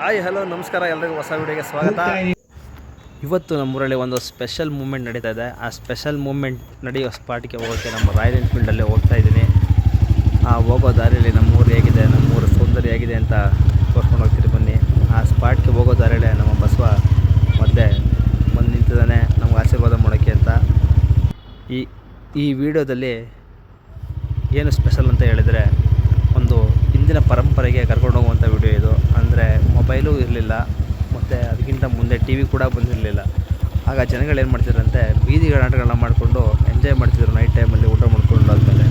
Hi hello ನಮಸ್ಕಾರ, ಎಲ್ರಿಗೂ ಹೊಸ ವಿಡಿಯೋಗೆ ಸ್ವಾಗತ. ಇವತ್ತು ನಮ್ಮೂರಲ್ಲಿ ಒಂದು ಸ್ಪೆಷಲ್ ಮೂಮೆಂಟ್ ನಡೀತಾ ಇದೆ. ಆ ಸ್ಪೆಷಲ್ ಮೂಮೆಂಟ್ ನಡೆಯೋ ಸ್ಪಾಟ್ಗೆ ಹೋಗೋಕ್ಕೆ ನಮ್ಮ ರಾಯಲ್ ಎನ್ಫೀಲ್ಡಲ್ಲೇ ಹೋಗ್ತಾ ಇದ್ದೀನಿ. ಆ, ಹೋಗೋ ದಾರಿಯಲ್ಲಿ ನಮ್ಮೂರು ಹೇಗಿದೆ ನಮ್ಮೂರು ಸೌಂದರ್ಯ ಹೇಗಿದೆ ಅಂತ ತೋರ್ಸ್ಕೊಂಡು ಹೋಗ್ತೀರಿ ಬನ್ನಿ. ಆ ಸ್ಪಾಟ್ಗೆ ಹೋಗೋ ದಾರಿಯಲ್ಲೇ ನಮ್ಮ ಬಸವ ಮತ್ತೆ ಬಂದು ನಿಂತಿದ್ದಾನೆ. ನಮ್ಗೆ ಆಶೀರ್ವಾದ ಮಾಡೋಕ್ಕೆ ಅಂತ. ಈ ಈ ವಿಡಿಯೋದಲ್ಲಿ ಏನು ಸ್ಪೆಷಲ್ ಅಂತ ಹೇಳಿದರೆ ಹಿಂದಿನ ಪರಂಪರೆಗೆ ಕರ್ಕೊಂಡು ಹೋಗುವಂಥ ವಿಡಿಯೋ ಇದು. ಅಂದರೆ ಮೊಬೈಲು ಇರಲಿಲ್ಲ, ಮತ್ತು ಅದಕ್ಕಿಂತ ಮುಂದೆ ಟಿ ವಿ ಕೂಡ ಬಂದಿರಲಿಲ್ಲ. ಆಗ ಜನಗಳು ಏನು ಮಾಡ್ತಿದ್ರಂತೆ, ಬೀದಿ ನಾಟಗಳನ್ನ ಮಾಡಿಕೊಂಡು ಎಂಜಾಯ್ ಮಾಡ್ತಿದ್ರು ನೈಟ್ ಟೈಮಲ್ಲಿ ಊಟ ಮಾಡ್ಕೊಂಡು ಆದಮೇಲೆ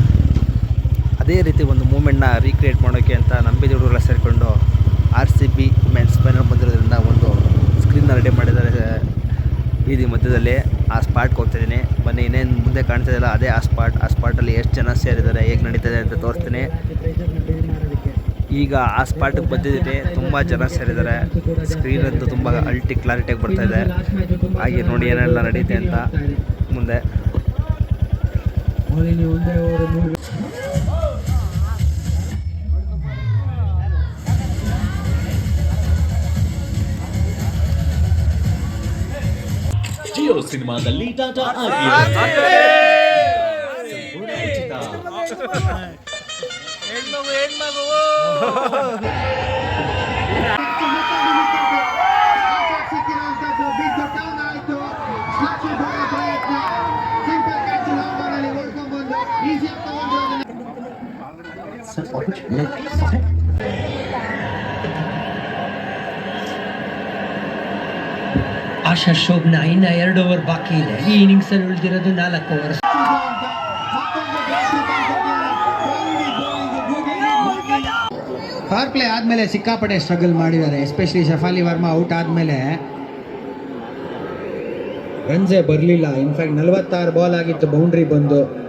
ಅದೇ ರೀತಿ ಒಂದು ಮೂಮೆಂಟ್ನ ರೀಕ್ರಿಯೇಟ್ ಮಾಡೋಕ್ಕೆ ಅಂತ ನಂಬಿದ ಬೀದಿ ಹುಡುಗರೆಲ್ಲ ಸೇರಿಕೊಂಡು R C B men's final ಬಂದಿರೋದ್ರಿಂದ ಒಂದು ಸ್ಕ್ರೀನ್ನ ರೆಡಿ ಮಾಡಿದ್ದಾರೆ ಬೀದಿ ಮಧ್ಯದಲ್ಲಿ. ಆ ಸ್ಪಾಟ್ಗೆ ಹೋಗ್ತಿದ್ದೀನಿ. ಬನ್ನಿ, ಇನ್ನೇನು ಮುಂದೆ ಕಾಣ್ತಿದೆಯಲ್ಲ ಅದೇ ಆ ಸ್ಪಾಟ್ ಆ ಸ್ಪಾಟಲ್ಲಿ ಎಷ್ಟು ಜನ ಸೇರಿದ್ದಾರೆ, ಹೇಗೆ ನಡೀತದೆ ಅಂತ ತೋರಿಸ್ತೀನಿ. ಈಗ ಆ ಸ್ಪಾಟಿಗೆ ಬಂದಿದ್ದೀನಿ. ತುಂಬ ಜನ ಸೇರಿದ್ದಾರೆ. ಸ್ಕ್ರೀನ್ ಅಂತೂ ತುಂಬ ಅಲ್ಟಿ ಕ್ಲಾರಿಟಿಯಾಗಿ ಬರ್ತಾ ಇದೆ. ಹಾಗೆ ನೋಡಿ ಏನೆಲ್ಲ ನಡೀತೆ ಅಂತ ಮುಂದೆ. ಜಿಯೋ ಸಿನಿಮಾದಲ್ಲಿ ಟಾಟಾ ಆಶಾ ಶೋಭ್ನ ಇನ್ನ ಎರಡು ಓವರ್ ಬಾಕಿ ಇದೆ. ಈ ಇನ್ನಿಂಗ್ಸ್ ಅಲ್ಲಿ ಉಳಿದಿರೋದು ನಾಲ್ಕು ಓವರ್. ಪವರ್ ಪ್ಲೇ ಆದಮೇಲೆ ಸಿಕ್ಕಾಪಟ್ಟೆ ಸ್ಟ್ರಗಲ್ ಮಾಡಿದ್ದಾರೆ ಎಸ್ಪೆಷಲಿ ಶಫಾಲಿ ವರ್ಮಾ ಔಟ್ ಆದಮೇಲೆ. ರನ್ಸೇ ಬರಲಿಲ್ಲ ಇನ್ಫ್ಯಾಕ್ಟ್ ನಲವತ್ತಾರು ಬಾಲ್ ಆಗಿತ್ತು ಬೌಂಡ್ರಿ ಬಂದು.